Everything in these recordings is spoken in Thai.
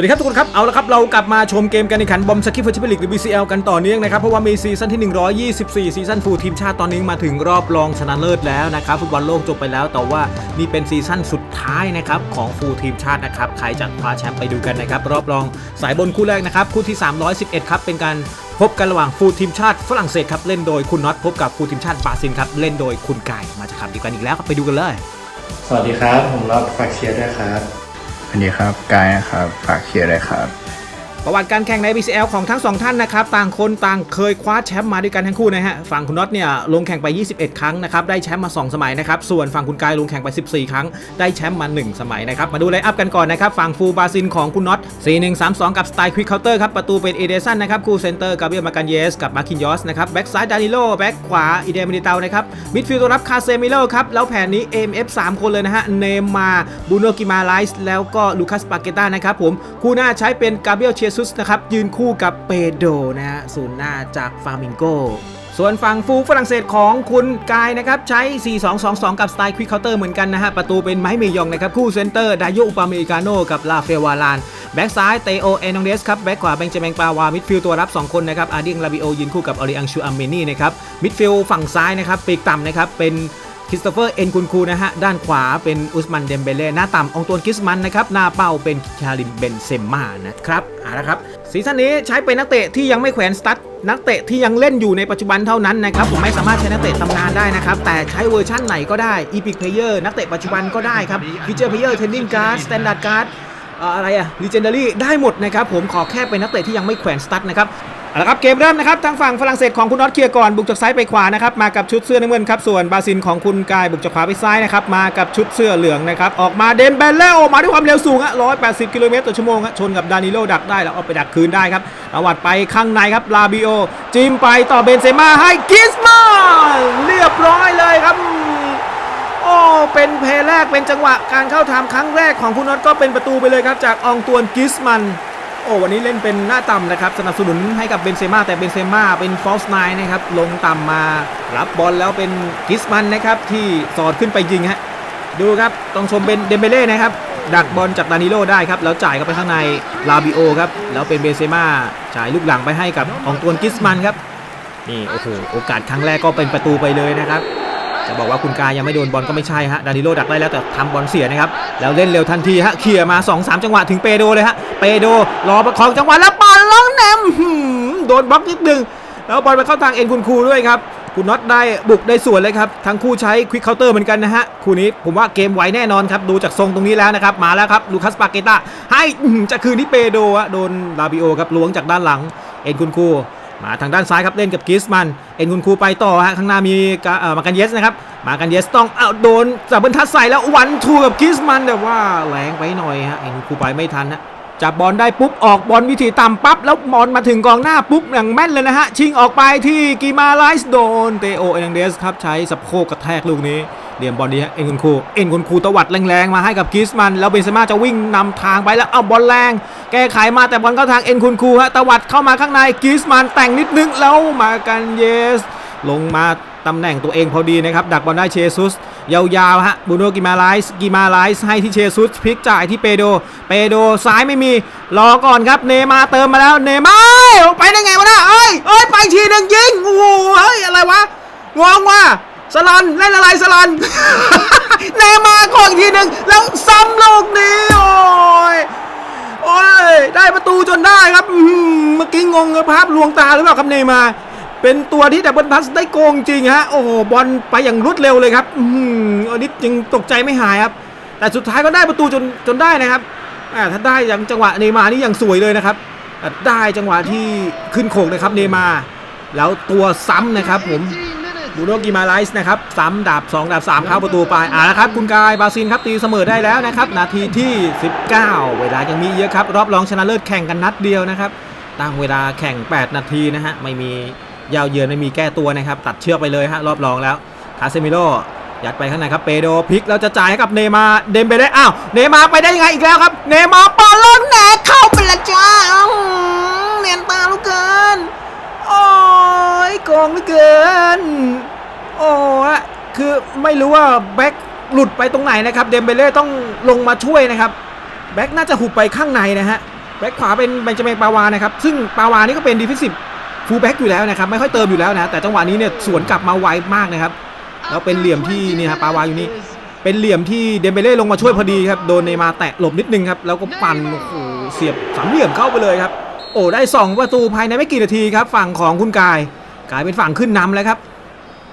วัสดีครับทุกคนครับ เอาละครับ เรากลับมาชมเกมการแข่งขันบอมสกิฟเฟอร์ชิปลิกหรือ BCL กันต่อเนื่องนะครับ เพราะว่ามีซีซั่นที่ 124 ซีซั่นฟูลทีมชาติตอนนี้มาถึงรอบรองชนะเลิศแล้วนะครับ ฟุตบอลโลกจบไปแล้ว แต่ว่านี่เป็นซีซั่นสุดท้ายนะครับของฟูลทีมชาตินะครับ ใครจะคว้าแชมป์ไปดูกันนะครับ รอบรองสายบนคู่แรกนะครับ คู่ที่ 311 ครับเป็นการพบกันระหว่างฟูลทีมชาติฝรั่งเศสครับเล่นโดยคุณน็อตพบกับฟูลทีมชาติบราซิลครับเล่นโดยคุณไก่มาจากขับดีกันอีกแล้วครับไปดูกันเลย สวัสดีครับผมรับฝากเชียร์ด้วยครับ สวัสดีครับกายนะครับฝากเชียร์เลยครับ ประวัติการแข่งใน BCL ของทั้งสองท่านนะครับ ต่างคนต่างเคยคว้าแชมป์มาด้วยกันทั้งคู่นะฮะ ฝั่งคุณน็อตเนี่ยลงแข่งไป 21 ครั้งนะครับ ได้แชมป์มา 2 สมัยนะครับ ส่วนฝั่งคุณกายลงแข่งไป 14 ครั้ง ได้แชมป์มา 1 สมัยนะครับ มาดูไลน์อัพกันก่อนนะครับ ฝั่งฟูลบาซินของคุณน็อต 4132 กับสไตล์ควิกเคาน์เตอร์ครับ ประตูเป็นเอเดสันนะครับคู่เซนเตอร์กาเบียมากันเยสกับมาคินยอสนะครับ แบ็กซ้ายดานิโลแบ็กขวาอีเดมิลิเตานะครับ มิดฟิลด์ตัวรับคาเซมิโลครับ แล้วแผนนี้ AMF 3 คนเลยนะฮะ เนมมาบูโนกิมาไลส์แล้วก็ลูคัสปาเกต้านะครับผมคู่หน้าใช้เป็นกาเบียลเชซุสนะครับยืนคู่กับเปโดนะฮะศูนย์หน้าจากฟามิงโก ส่วนฝั่งฟูฝรั่งเศสของคุณกายนะครับใช้ 4-2-2-2 กับสไตล์ควิกเคาน์เตอร์เหมือนกันนะฮะประตูเป็นไมค์เมยองนะครับคู่เซนเตอร์ดายโยอุปาเมริกาโนกับลาเฟวาลานแบ็กซ้ายเตโอเอนองเดสครับแบ็กขวาเบงจามินปาวามิดฟิลตัวรับ 2 คนนะครับอาร์ดิงลาบิโอยืนคู่กับออริอังชูอัมเมนี่นะครับมิดฟิลฝั่งซ้ายนะครับปีกต่ำนะครับเป็น คริสโตเฟอร์เอ็นคุนคูนะฮะ ด้านขวาเป็นอุสมันเดมเบเล่หน้าต่ำองตวนกิสมันนะครับ หน้าเป้าเป็นคาริมเบนเซมมานะครับเอาละครับซีซั่นนี้ใช้เป็นนักเตะที่ยังไม่แขวนสตั๊ดนักเตะที่ยังเล่นอยู่ในปัจจุบันเท่านั้นนะครับ ผมไม่สามารถใช้นักเตะตำนานได้นะครับ แต่ใช้เวอร์ชั่นไหนก็ได้อีพิกเพลเยอร์นักเตะปัจจุบันก็ได้ครับฟิเจอร์เพลเยอร์เทนนิงการ์ดสแตนดาร์ดการ์ดอะไรอะ Legendary ได้หมดนะครับผมขอแค่เป็นนักเตะที่ยังไม่แขวนสตั๊ดนะครับ เอาละครับเกมเริ่มนะครับทางฝั่งฝรั่งเศสของคุณน็อตเคลียร์ก่อนบุกจากซ้ายไปขวานะครับมากับชุดเสื้อน้ำเงินครับส่วนบราซิลของคุณกายบุกจากขวาไปซ้ายนะครับมากับชุดเสื้อเหลืองนะครับออกมาเดมเบลเล่ออกมาด้วยความเร็วสูงอะ180 กิโลเมตรต่อชั่วโมงฮะชนกับดานิโลดักได้แล้วเอาไปดักคืนได้ครับตวัดไปข้างในครับลาบิโอจิมไปต่อเบนเซม่าให้กิสมาเรียบร้อยเลยครับโอ้เป็นเพลแรกเป็นจังหวะการเข้าทำครั้งแรกของคุณน็อตก็เป็นประตูไปเลยครับจากอองตวนกิสมัน โอ้วันนี้เล่นเป็นหน้าต่ำนะครับสนับสนุนให้กับเบนเซม่าแต่เบนเซม่าเป็นฟอสไนนะครับลงต่ำมารับบอลแล้วเป็นกิสมันนะครับที่สอดขึ้นไปยิงฮะดูครับต้องชมเป็นเดมเบเล่นะครับดักบอลจากดานิโลได้ครับแล้วจ่ายเข้าไปข้างในลาบิโอครับแล้วเป็นเบนเซม่าจ่ายลูกหลังไปให้กับอองตัวกิสมันครับนี่โอ้โหโอกาสครั้งแรกก็เป็นประตูไปเลยนะครับ จะบอกว่าคุณกายยังไม่โดนบอลก็ไม่ใช่ฮะดานิโลดักได้แล้วแต่ทำบอลเสียนะครับแล้วเล่นเร็วทันทีฮะเขี่ยมา 2-3 จังหวะถึงเปโดเลยฮะเปโดรอประคองจังหวะแล้วบอลล่องแนมโดนบล็อกนิดนึงแล้วบอลไปเข้าทางเอ็นคุณครูด้วยครับคุณน็อตได้บุกได้สวนเลยครับทั้งคู่ใช้ควิกเคาน์เตอร์เหมือนกันนะฮะคู่นี้ผมว่าเกมไวแน่นอนครับดูจากทรงตรงนี้แล้วนะครับมาแล้วครับลูคัสปาเกต้าให้จะคืนที่เปโดะโดนลาบิโอครับล้วงจากด้านหลังเอ็นคุณครู มาทางด้านซ้ายครับเล่นกับกิสมัน เอ็นคุณครูไปต่อฮะข้างหน้ามีเอ่อมากันเยสนะครับ มากันเยสต้องเอาโดนจับบรรทัดใส่แล้ววันทูกับกิสมันแต่ว่าแรงไปหน่อยฮะเอ็นคุณครูไปไม่ทันนะ จับบอลได้ปุ๊บออกบอลวิธีต่ำปั๊บแล้วบอลมาถึงกองหน้าปุ๊บอย่างแม่นเลยนะฮะ ชิงออกไปที่กีมาไลส์โดนเตโอเอ็นังเดสครับใช้สะโพกกระแทกลูกนี้เหลี่ยมบอลดีฮะเอ็นคุณครูเอ็นคุณครูตวัดแรงๆมาให้กับกิสมันแล้วเบนเซม่าจะวิ่งนำทางไปแล้วเอาบอลแรง แก้ไขมาแต่บอลเข้าทางเอ็นคุณครูฮะตวัดเข้ามาข้างในกิสมันแต่งนิดนึงแล้วมากันเยส ลงมา ตำแหน่งตัวเองพอดีนะครับ ดักบอลได้เชซุส ยาวๆฮะบูโนกิมาไลส์กิมาไลส์ให้ที่เชซุสพลิกจ่ายที่เปโด เปโดซ้ายไม่มี รอก่อนครับเนมาเติมมาแล้วเนมาไปได้ไงวะนะเอ้ยเอ้ยไปทีหนึ่งยิงโอ้โหเฮ้ยอะไรวะงงว่ะสลันเล่นอะไรสลันเนมาของทีหนึ่งแล้วซ้ำลูกนี้โอ้ยโอ้ยได้ประตูจนได้ครับเมื่อกี้งงกับภาพลวงตาหรือเปล่าครับเนมา เป็นตัวที่ดับเบิลพัสได้โกงจริงฮะโอ้โหบอลไปอย่างรวดเร็วเลยครับอืมอันนี้ยังตกใจไม่หายครับ แต่สุดท้ายก็ได้ประตูจนจนได้นะครับอ่าถ้าได้อย่างจังหวะเนย์มาร์นี่อย่างสวยเลยนะครับได้จังหวะที่ขึ้นโขกนะครับเนย์มาร์แล้วตัวซ้ำนะครับผมบูโนกิมาไลส์นะครับซ้ำดาบ 2 ดาบ 3 เข้าประตูไปอ่าละครับ คุณกายบาซิลครับตีเสมอได้แล้วนะครับ นาทีที่ 19 เวลายังมีเยอะครับ รอบรองชนะเลิศแข่งกันนัดเดียวนะครับ ตั้งเวลาแข่ง 8 นาทีนะฮะ ไม่มี ยาวเยือนไม่มีแก้ตัวนะครับ ตัดเชือกไปเลยฮะรอบรองแล้วคาเซมิโลยัดไปข้างในครับเปโดพลิกแล้วจะจ่ายให้กับเนมาเดมเบเล่อ้าวเนมาไปได้ยังไงอีกแล้วครับ เนมาปาลอนแหนเข้าไปละจ้าเนียนตาลูกเกินโอ้ยกองลือเกินโอ้ะคือไม่รู้ว่าแบ็คหลุดไปตรงไหนนะครับเดมเบเล่ต้องลงมาช่วยนะครับแบ็คน่าจะหุบไปข้างในนะฮะแบ็คขวาเป็นเบนจามินปาวานะครับซึ่งปาวานี่ก็เป็นดีฟิสิฟ ฟูลแบ็กอยู่แล้วนะครับไม่ค่อยเติมอยู่แล้วนะแต่จังหวะนี้เนี่ยสวนกลับมาไวมากนะครับแล้วเป็นเหลี่ยมที่นี่ฮะปาวาอยู่นี่เป็นเหลี่ยมที่เดมเบเล่ลงมาช่วยพอดีครับโดนเนมาแตะหลบนิดนึงครับแล้วก็ปั่นโอ้โหเสียบสามเหลี่ยมเข้าไปเลยครับโอ้ได้ 2 ประตูภายในไม่กี่นาทีครับฝั่งของคุณกายกลายเป็นฝั่งขึ้นนำแล้วครับ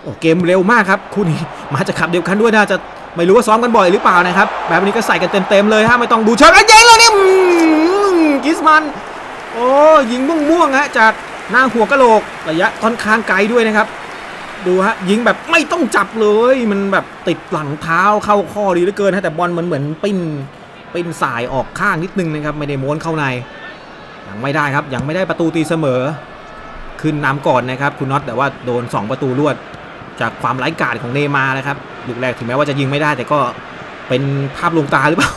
โอ้เกมเร็วมากครับคู่นี้มาจากขับเดียวกันด้วยน่าจะไม่รู้ว่าซ้อมกันบ่อยหรือเปล่านะครับแบบนี้ก็ใส่กันเต็มๆเลยฮะไม่ต้องดูเชิงไอ้เจ๊งเลยเนี่ยกิสมันโอ้ยิงม่วงๆฮะจาก หน้าหัวกะโหลกระยะค่อนข้างไกลด้วยนะครับ ดูฮะยิงแบบไม่ต้องจับเลยมันแบบติดหลังเท้าเข้าข้อดีเหลือเกินฮะแต่บอลมันเหมือนปิ้นปิ้นสายออกข้างนิดนึงนะครับไม่ได้ม้วนเข้าในยังไม่ได้ครับยังไม่ได้ประตูตีเสมอ ขึ้นนำก่อนนะครับ คุณน็อตแต่ว่าโดน 2 ประตูรวด จากความไร้กาจของเนมานะครับลูกแรกถึงแม้ว่าจะยิงไม่ได้ แต่ก็เป็นภาพลวงตาหรือเปล่า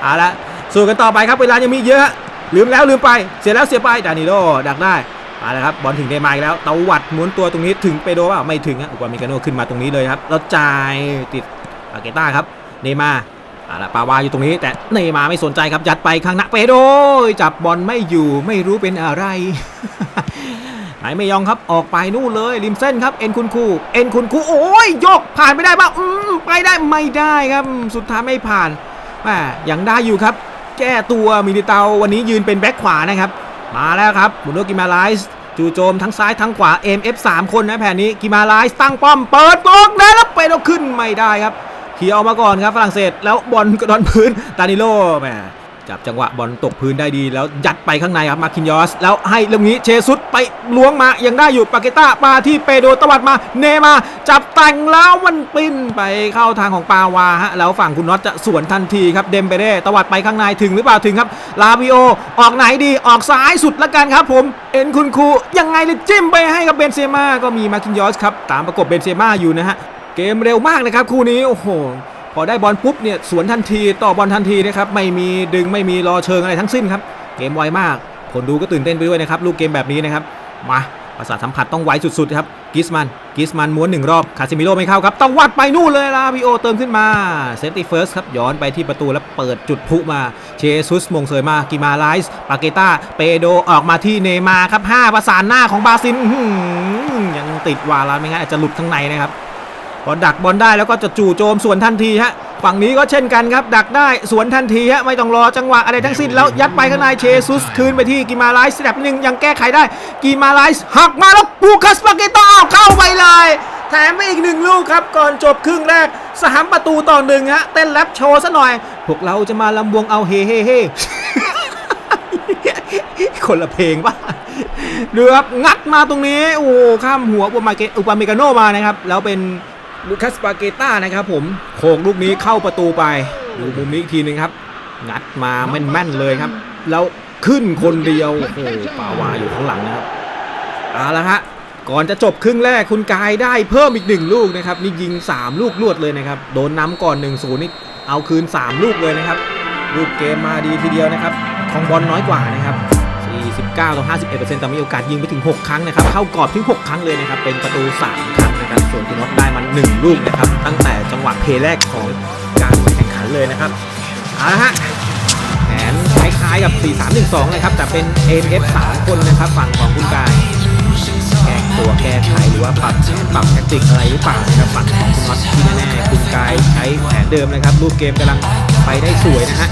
เอาละสู้กันต่อไปครับเวลายังมีเยอะ ลืมแล้วลืมไปเสียแล้วเสียไปดานิโลดักได้เอาละครับบอลถึงเนมาอีกแล้วเตะวัดม้วนตัวตรงนี้ถึงเปโดเปล่าไม่ถึงฮะอุปาเมกาโนขึ้นมาตรงนี้เลยครับแล้วจ่ายติดอาเกต้าครับเนมาร์เอาละปาวาอยู่ตรงนี้ แต่เนมาไม่สนใจครับยัดไปข้างหน้าเปโดจับบอลไม่อยู่ไม่รู้เป็นอะไรไหนไม่ยองครับออกไปนู่นเลยริมเส้นครับเอ็นคุณคูเอ็นคุณคูโอ้ยยกผ่านไปได้ป่ะอืมไปได้ไม่ได้ครับ สุดท้ายไม่ผ่านแหมยังได้อยู่ครับ แก้ตัวมินิเตาวันนี้ยืนเป็นแบ็คขวานะครับ มาแล้วครับบุนโดกิมาไลส์จูโจมทั้งซ้ายทั้งขวา MF 3คนนะแผนนี้กิมาไลส์ตั้งป้อมเปิดตกได้แล้วไปแล้วขึ้นไม่ได้ครับเขี่ยวมาก่อนครับฝรั่งเศสแล้วบอลกระดอนพื้นดานิโลแหม จับจังหวะบอลตกพื้นได้ดีแล้วยัดไปข้างในครับมาคินยอส แล้วให้เรื่องนี้เชซุสไปล้วงมายังได้อยู่ปาเกต้ามาที่เปโดตวัดมาเนมา จับแต่งแล้วมันปิ้นไปเข้าทางของปาวาฮะแล้วฝั่งคุณน็อตจะสวนทันทีครับเดมเบเด้ตวัดไปข้างในถึงหรือเปล่าถึงครับลาบิโอออกไหนดีออกซ้ายสุดละกันครับผมเอ็นคุณครูยังไงเลยจิ้มไปให้กับเบนเซม่าก็มีมาคินยอสครับตามประกบเบนเซม่าอยู่นะฮะเกมเร็วมากนะครับคู่นี้โอ้โห พอได้บอลปุ๊บเนี่ยสวนทันทีต่อบอลทันทีนะครับไม่มีดึงไม่มีรอเชิงอะไรทั้งสิ้นครับเกมไวมากคนดูก็ตื่นเต้นไปด้วยนะครับลูกเกมแบบนี้นะครับมาประสาทสัมผัสต้องไวสุดๆครับกิสมันกิสมันม้วนหนึ่งรอบคาซิมิโร่ไม่เข้าครับต้องวัดไปนู่นเลยลาบิโอเติมขึ้นมาเซฟตี้เฟิร์สครับย้อนไปที่ประตูแล้วเปิดจุดพุมาเชซุสมงเสยมากิมาไลส์ปาเกต้าเปโดออกมาที่เนมาครับห้าประสานหน้าของบราซิลอื้อหือยังติดวาลานไม่งั้นอาจจะหลุดข้างในนะครับ พอดักบอลได้แล้วก็จะจู่โจมสวนทันทีฮะฝั่งนี้ก็เช่นกันครับ ดักได้สวนทันทีฮะไม่ต้องรอจังหวะอะไรทั้งสิ้นแล้วยัดไปข้างในเชซุสคืนไปที่กิมาไลส์สแตปหนึ่งยังแก้ไขได้กิมาไลส์หักมาแล้วปูคัสปาเกตาเข้าไปเลยแถมไปอีกหนึ่งลูกครับ ก่อนจบครึ่งแรกสามประตูต่อหนึ่งฮะเต้นแรปโชว์ซะหน่อย พวกเราจะมาลำวงเอาเฮเฮเฮคนละเพลงป่ะดูครับงัดมาตรงนี้โอ้ข้ามหัวอุปาเกอุปาเมกาโนมานะครับแล้วเป็น ลูคัสปาเกต้านะครับผมโขกลูกนี้เข้าประตูไปดูมุมนี้อีกทีหนึงครับ งัดมาแม่นๆเลยครับ แล้วขึ้นคนเดียว โอ้โหปาวาอยู่ข้างหลังนะครับเอาละฮะก่อนจะจบครึ่งแรกคุณกายได้เพิ่มอีกหนึ่งลูกนะครับ นี่ยิง 3 ลูกรวดเลยนะครับ โดนน้ำก่อน1นศูนย์นี่เอาคืน 3 ลูกเลยนะครับลูกเกมมาดีทีเดียวนะครับของบอลน้อยกว่านะครับ49ต่อ51%แต่มีโอกาสยิงไปถึง 6 ครั้งนะครับ เข้ากรอบถึง 6 ครั้งเลยนะครับ เป็นประตู 3 ครั้งนะครับส่วนคุณน็อตได้มัน1ลูกนะครับ ตั้งแต่จังหวะเพลแรกของการแข่งขันเลยนะครับเอาละฮะแผนคล้ายๆกับ 4-3-1-2เลยครับ แต่เป็น AF 3คนนะครับ ฝั่งของคุณกายแก้ตัวแก้ไขหรือว่าปรับปรับแทคติกอะไรหรือเปล่านะครับฝั่งของคุณน็อตที่แน่ๆคุณกายใช้แผนเดิมนะครับรูปเกมกำลังไปได้สวยนะฮะ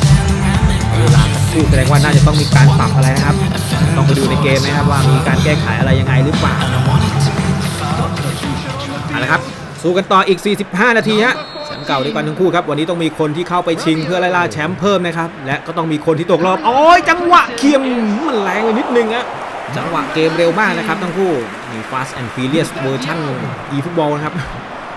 เวลาสักครู่แสดงว่าน่าจะต้องมีการปรับอะไรนะครับ ต้องไปดูในเกมนะครับว่ามีการแก้ไขอะไรยังไงหรือเปล่า เอาละครับสู้กันต่ออีก 45 นาทีฮะแชมป์เก่าด้วยกันทั้งคู่ครับ วันนี้ต้องมีคนที่เข้าไปชิงเพื่อไล่ล่าแชมป์เพิ่มนะครับ และก็ต้องมีคนที่ตกรอบ โอ้ยจังหวะเคียมมันแรงไปนิดนึงฮะจังหวะเกมเร็วมากนะครับทั้งคู่มี Fast and Furious เวอร์ชัน e-football นะครับ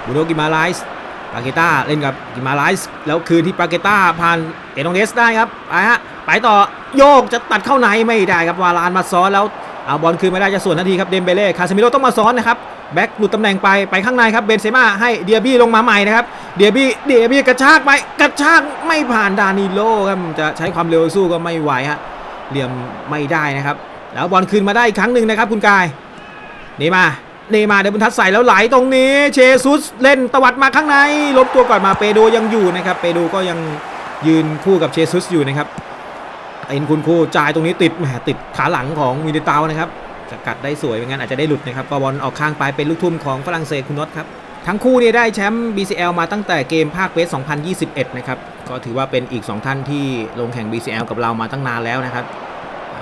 บูโนกิมาไลส์ปาเกต้าเล่นกับกิมาไลส์แล้วคืนที่ปาเกต้าผ่านเอโนเนสได้ครับไปฮะไปต่อโยกจะตัดเข้าในไม่ได้ครับวาลานมาซ้อนแล้วเอาบอลคืนไม่ได้จะส่วนนาทีครับเดมเบเล่คาซิมิโร่ต้องมาซ้อนนะครับ แบ็กหลุดตำแหน่งไปไปข้างในครับเบนเซม่าให้เดียบี้ลงมาใหม่นะครับเดียบี้เดียบี้กระชากไปกระชากไม่ผ่านดานิโลครับจะใช้ความเร็วสู้ก็ไม่ไหวฮะเหลี่ยมไม่ได้นะครับ แล้วบอลคืนมาได้อีกครั้งหนึ่งนะครับคุณกายเนี่มานี่มาเดบุนทัดใส่แล้วไหลตรงนี้ เชซุสเล่นตวัดมาข้างในล้มตัวก่อนมาเปโดยังอยู่นะครับเปโดก็ยังยืนคู่กับเชซุสอยู่นะครับเอ็นคุณครูจ่ายตรงนี้ติดแหมติดขาหลังของมินิตาวนะครับ จะกัดได้สวยไม่งั้นอาจจะได้หลุดนะครับก็บอลออกข้างไปเป็นลูกทุ่มของฝรั่งเศสคุณน็อตครับทั้งคู่นี่ได้แชมป์ BCL มาตั้งแต่เกมภาคเวส2021 นะครับ ก็ถือว่าเป็นอีก 2 ท่านที่ลงแข่ง BCL กับเรามาตั้งนานแล้วนะครับ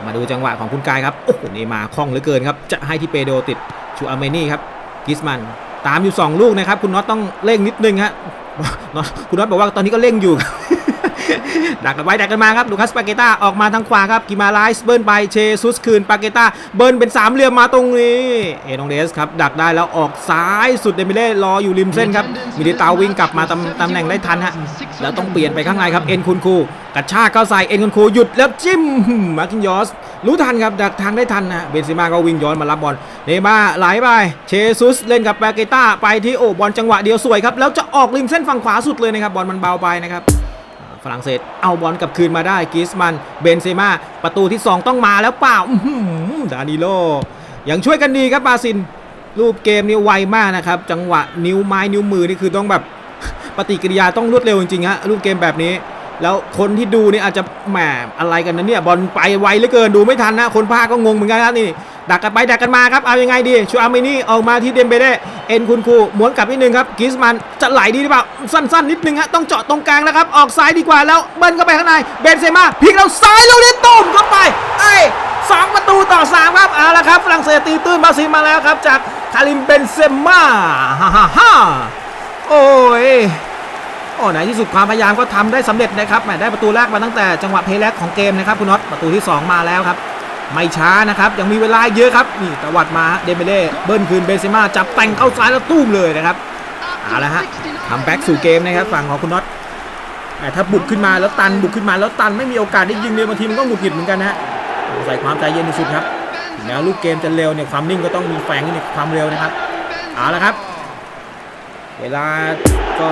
มาดูจังหวะของคุณกายครับ โอ้โหนี่มาคล่องเหลือเกินครับ จะให้ที่เปโดติดชูอาเมนี่ครับ กิสมัน ตามอยู่ 2 ลูกนะครับ คุณน็อตต้องเร่งนิดนึงฮะคุณน็อตบอกว่าตอนนี้ก็เร่งอยู่ ดักกันไว้ดักกันมาครับลูคัสปาเกต้าออกมาทางขวาครับกิมาไลส์เบิร์นไปเชซุสคืนปาเกต้าเบิร์นเป็นสามเหลี่ยมมาตรงนี้ เอนองเดสครับดักได้แล้วออกซ้ายสุดเดมิเล่รออยู่ริมเส้นครับมิดิตาวิ่งกลับมาตำตำแหน่งได้ทันฮะแล้วต้องเปลี่ยนไปข้างในครับเอ็นคุณคูกระชากเข้าใส่เอ็นคุณคูหยุดแล้วจิ้มมาร์คินยอสรู้ทันครับดักทางได้ทันนะเบนซิมาก็วิ่งย้อนมารับบอลเนย์มาไหลไปเชซุสเล่นกับปาเกต้าไปที่โอบอลจังหวะเดียวสวยครับแล้วจะออกริมเส้นฝั่งขวาสุดเลยนะครับบอลมันเบาไปนะครับ ฝรั่งเศสเอาบอลกลับคืนมาได้กิสมันเบนเซม่าประตูที่ 2 ต้องมาแล้วเปล่าดานิโลยังช่วยกันดีครับบาซิน รูปเกมนี้ไวมากนะครับ จังหวะนิ้วไม้นิ้วมือนี่คือต้องแบบปฏิกิริยาต้องรวดเร็วจริงๆฮะรูปเกมแบบนี้ แล้วคนที่ดูนี่อาจจะแหมอะไรกันนะเนี่ยบอลไปไวเหลือเกินดูไม่ทันนะ คนพาก็งงเหมือนกันครับนี่ดักกันไปดักกันมาครับเอายังไงดีชูอาร์เมนี่ออกมาที่เดมเบเล่เอ็นคุณครูม้วนกลับนิดนึงครับกิสมันจะไหลดีหรือเปล่าสั้นๆ นิดนึงฮะต้องเจาะตรงกลางแล้วครับ ออกซ้ายดีกว่าแล้วเบิ้ลเข้าไปข้างในเบนเซม่าพลิกแล้วซ้ายลูกนี้ตุ้มเข้าไปไอ้สองประตูต่อสามครับเอาละครับฝรั่งเศสตีตื้นบราซิลมาแล้วครับ จากคาริมเบนเซม่าฮ่าฮ่าฮ่าโอ้ย โอ้ไหนที่สุดความพยายามก็ทำได้สำเร็จนะครับแหมได้ประตูแรกมาตั้งแต่จังหวะเพลย์แรกของเกมนะครับคุณน็อตประตูที่ 2 มาแล้วครับ ไม่ช้านะครับ ยังมีเวลาเยอะครับนี่ตวัดมาเดเบเล่เบิ้ลคืนเบนเซม่าจับแต่งเข้าซ้ายแล้วตุ้มเลยนะครับเอาละฮะทำแบ็กสู่เกมนะครับฝั่งของคุณน็อตแต่ถ้าบุกขึ้นมาแล้วตันบุกขึ้นมาแล้วตันไม่มีโอกาสได้ยิงเลยบางทีมันก็หงุดหงิดเหมือนกันนะฮะใส่ความใจเย็นที่สุดครับแม้ลูกเกมจะเร็วเนี่ยความนิ่งก็ต้องมีแฝงในความเร็วนะครับเอาละครับ เวลาก็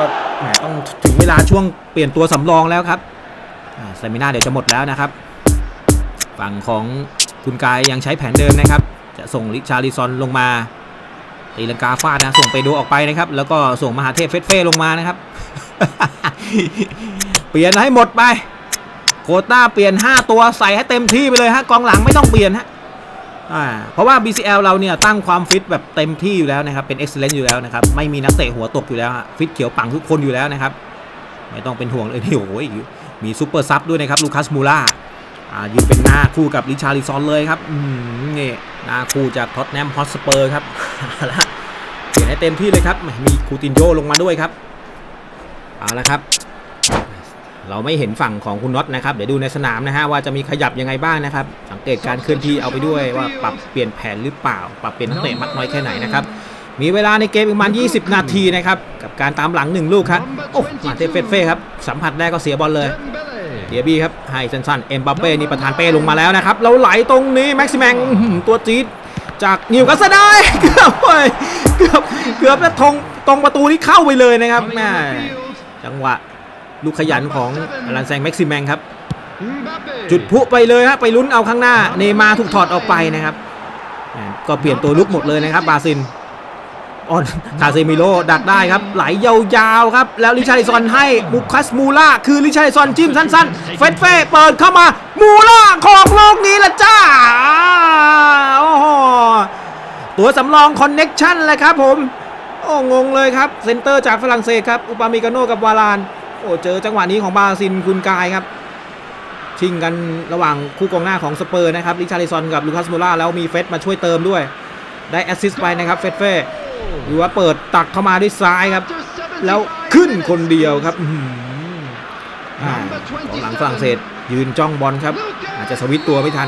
ต้องถึงเวลาช่วงเปลี่ยนตัวสำรองแล้วครับอ่าเซมินาเดี๋ยวจะหมดแล้วนะครับ ฝั่งของคุณกายยังใช้แผนเดิมนะครับ จะส่งลิชาริซอนลงมาตีลังกาฟาดนะส่งไปดูออกไปนะครับ แล้วก็ส่งมหาเทพเฟสเฟ่ลงมานะครับ เปลี่ยนให้หมดไป โคต้าเปลี่ยน 5 ตัวใส่ให้เต็มที่ไปเลยฮะกองหลังไม่ต้องเปลี่ยนฮะ อ่าเพราะว่า BCL เราเนี่ยตั้งความฟิตแบบเต็มที่อยู่แล้วนะครับ เป็น excellent อยู่แล้วนะครับ ไม่มีนักเตะหัวตกอยู่แล้วฮะฟิตเขียวปังทุกคนอยู่แล้วนะครับ ไม่ต้องเป็นห่วงเลยนี่โอ้ยมีซูเปอร์ซับด้วยนะครับลูคัสมูล่าอ่ายืนเป็นหน้าคู่กับริชาริซอนเลยครับอืมนี่หน้าคู่จากท็อตแนมฮอตสเปอร์ครับเละเปลี่ยนให้เต็มที่เลยครับ มีคูตินโยลงมาด้วยครับเอาละครับ เราไม่เห็นฝั่งของคุณน็อตนะครับ เดี๋ยวดูในสนามนะฮะว่าจะมีขยับยังไงบ้างนะครับ สังเกตการเคลื่อนที่เอาไปด้วยว่าปรับเปลี่ยนแผนหรือเปล่า ปรับเปลี่ยนนักเตะมากน้อยแค่ไหนนะครับ มีเวลาในเกมประมาณ 20 นาทีนะครับ กับการตามหลัง 1 ลูกครับโอ้มาเตเฟเฟ่ครับ สัมผัสได้ก็เสียบอลเลยเดียบี้ครับให้สั้นๆเอ็มบัปเป้นี่ประธานเป้ลงมาแล้วนะครับแล้วไหลตรงนี้แม็กซิแมงตัวจี๊ดจากนิวคาสเซิลได้เกือบเว้ยเกือบเกือบจะทงตรงประตูนี้เข้าไปเลยนะครับแม่จังหวะ ลูกขยันของอลันแซงแม็กซิแมงครับ จุดพลุไปเลยฮะไปลุ้นเอาข้างหน้า เนย์มาร์ถูกถอดออกไปนะครับแหม่ก็เปลี่ยนตัวลุกหมดเลยนะครับบราซิลออนคาเซมิโลดักได้ครับไหลยาวๆครับ แล้วลิชาริซอนให้บุคัสมูล่าคือลิชาริซอนจิ้มสั้นๆ เฟสเฟ่เปิดเข้ามา มูล่าของโลกนี้ละจ้าโอ้โหตัวสำรองคอนเน็กชันเลยครับผม โอ้งงเลยครับ เซนเตอร์จากฝรั่งเศสครับ อุปามิกาโนกับวาลาน โอ้เจอจังหวะนี้ของบราซิลคุณกายครับ ชิงกันระหว่างคู่กองหน้าของสเปอร์นะครับลิชาริซอนกับลูคัสมูล่าแล้วมีเฟสมาช่วยเติมด้วย ได้แอสซิสต์ไปนะครับเฟสเฟ่หรือว่าเปิดตักเข้ามาด้วยซ้ายครับ แล้วขึ้นคนเดียวครับอื้อหืออ่ากองหลังฝรั่งเศสยืนจ้องบอลครับ อาจจะสวิตตัวไม่ทัน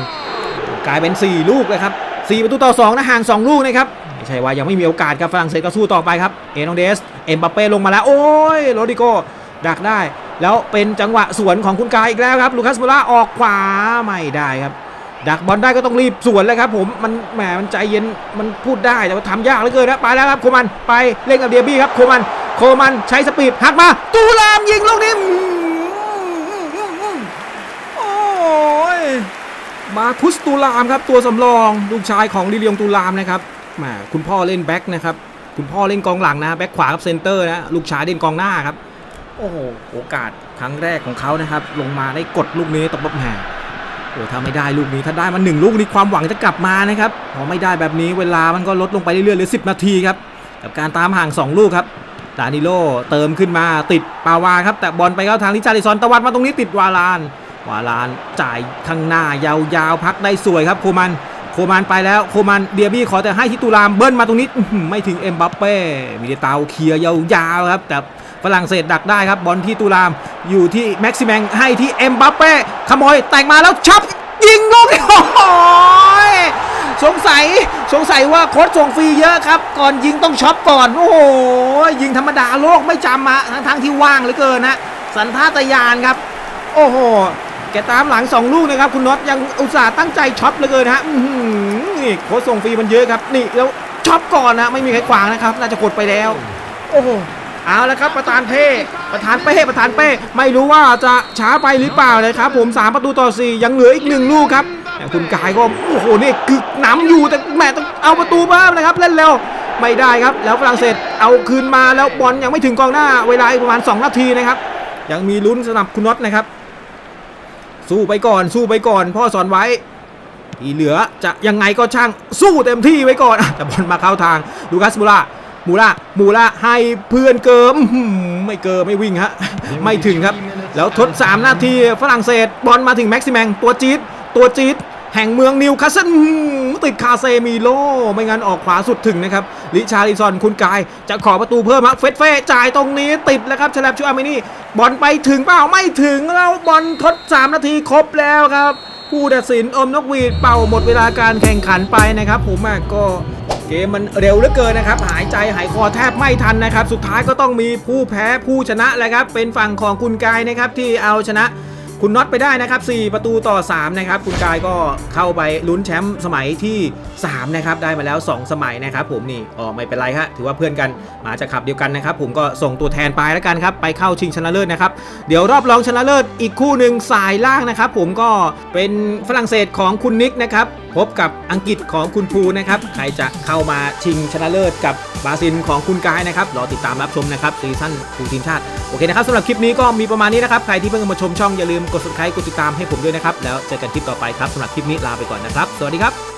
กลายเป็น 4 ลูกเลยครับ4ประตูต่อ2นะห่าง 2 ลูกนะครับไม่ใช่ว่ายังไม่มีโอกาสครับฝรั่งเศสก็สู้ต่อไปครับ เอนองเดส เอ็มบัปเป้ลงมาแล้ว โอ้ยโรดิโก ดักได้ แล้วเป็นจังหวะสวนของคุณกายอีกแล้วครับลูคัสมูล่าออกขวาไม่ได้ครับ ดักบอลได้ก็ต้องรีบสวนเลยครับ ผมมันแหมมันใจเย็นมันพูดได้แต่ว่าทำยากเหลือเกินนะไปแล้วครับโคมันไปเล่นกับเดียบี้ครับโคมันโคมันใช้สปีดหักมา ตูรามยิงลูกนี้โอ้ยมาคุสตูลามครับตัวสำรองลูกชายของลิเลียงตูลามนะครับแหมคุณพ่อเล่นแบ็คนะครับคุณพ่อเล่นกองหลังนะแบ็คขวากับเซนเตอร์นะลูกชายเล่นกองหน้าครับ โอ้โหโอกาสครั้งแรกของเขานะครับ ลงมาได้กดลูกนี้ตบแบบแหมโอ้ถ้าไม่ได้ลูกนี้ถ้าได้มาหนึ่งลูกนี้ความหวังจะกลับมานะครับพอไม่ได้แบบนี้เวลามันก็ลดลงไปเรื่อยๆเหลือ10นาทีครับกับการตามห่าง 2 ลูกครับดานิโลเติมขึ้นมาติดปาวาครับแต่บอลไปเข้าทางลิชาริซอนตะวัดมาตรงนี้ติดวาลานวาลานจ่ายข้างหน้ายาวๆพักได้สวยครับโคมันโคมันไปแล้วโคมันเดียบี้ขอแต่ให้ทิตุรามเบิ้ลมาตรงนี้ไม่ถึงเอ็มบัปเป้มิเดตาเคลียร์ยาวๆครับแต่ ฝรั่งเศสดักได้ครับบอลที่ตุรามอยู่ที่แม็กซิแมงให้ที่เอ็มบัปเป้ขโมยแต่งมาแล้วชับยิงลูกโอ้โหสงสัยสงสัยว่าโค้ชส่งฟรีเยอะครับ ก่อนยิงต้องช็อปก่อน โอ้โห ยิงธรรมดาโลกไม่จำอะทั้งๆที่ว่างเหลือเกินนะสันทาตยานครับ โอ้โห แกตามหลัง 2 ลูกนะครับ คุณน็อตยังอุตส่าห์ตั้งใจช็อปเหลยเกินฮะนี่โค้ชส่งฟรีมันเยอะครับ นี่แล้วช็อปก่อนนะไม่มีใครขวางนะครับ น่าจะกดไปแล้ว โอ้โห เอาแล้วครับประธานเพ่ประธานเป้ประธานเป้ไม่รู้ว่าจะช้าไปหรือเปล่านะครับ ผม3ประตูต่อ 4 ยังเหลืออีก1ลูกครับแต่คุณกายก็โอ้โหนี่กึกหนำอยู่แต่แหม่ต้องเอาประตูเพิ่มนะครับเล่นเร็วไม่ได้ครับ แล้วฝรั่งเศสเอาคืนมาแล้วบอลยังไม่ถึงกองหน้า เวลาประมาณ 2 นาทีนะครับ ยังมีลุ้นสำหรับคุณน็อตนะครับ สู้ไปก่อน สู้ไปก่อน พ่อสอนไว้ที่เหลือจะยังไงก็ช่างสู้เต็มที่ไว้ก่อนแต่บอลมาเข้าทางลูคัสมูล่า มูล่ามูล่าให้เพื่อนเกิมไม่เกิมไม่วิ่งฮะไม่ถึงครับ แล้วทด 3 นาทีฝรั่งเศสบอลมาถึงแม็กซิแมงตัวจี๊ดตัวจี๊ดแห่งเมืองนิวคาสเซิลติดคาเซมิโล ไม่งั้นออกขวาสุดถึงนะครับลิชาริซอนคุณกาย จะขอประตูเพิ่มฮะเฟสเฟ่จ่ายตรงนี้ติดแล้วครับฉลับชูอาเมนี่บอลไปถึงเปล่าไม่ถึงแล้วบอลทด 3 นาทีครบแล้วครับ ผู้ตัดสินอมนกหวีดเป่าหมดเวลาการแข่งขันไปนะครับ ผมก็เกมมันเร็วเหลือเกินนะครับ หายใจหายคอแทบไม่ทันนะครับ สุดท้ายก็ต้องมีผู้แพ้ผู้ชนะแหละครับ เป็นฝั่งของคุณกายนะครับที่เอาชนะ คุณน็อตไปได้นะครับ 4 ประตูต่อ 3 นะครับ คุณกายก็เข้าไปลุ้นแชมป์สมัยที่ 3 นะครับ ได้มาแล้ว 2 สมัยนะครับผมนี่อ๋อไม่เป็นไรฮะถือว่าเพื่อนกันมาจากขับเดียวกันนะครับ ผมก็ส่งตัวแทนไปแล้วกันครับ ไปเข้าชิงชนะเลิศนะครับ เดี๋ยวรอบรองชนะเลิศอีกคู่หนึ่งสายล่างนะครับ ผมก็เป็นฝรั่งเศสของคุณนิกนะครับพบกับอังกฤษของคุณภูนะครับ ใครจะเข้ามาชิงชนะเลิศกับบราซิลของคุณกายนะครับ รอติดตามรับชมนะครับซีซั่นภูทีมชาติ โอเคนะครับสำหรับคลิปนี้ก็มีประมาณนี้นะครับ ใครที่เพิ่งมาชมช่องอย่าลืมกด subscribe กดติดตามให้ผมด้วยนะครับ แล้วเจอกันคลิปต่อไปครับสำหรับคลิปนี้ลาไปก่อนนะครับ สวัสดีครับ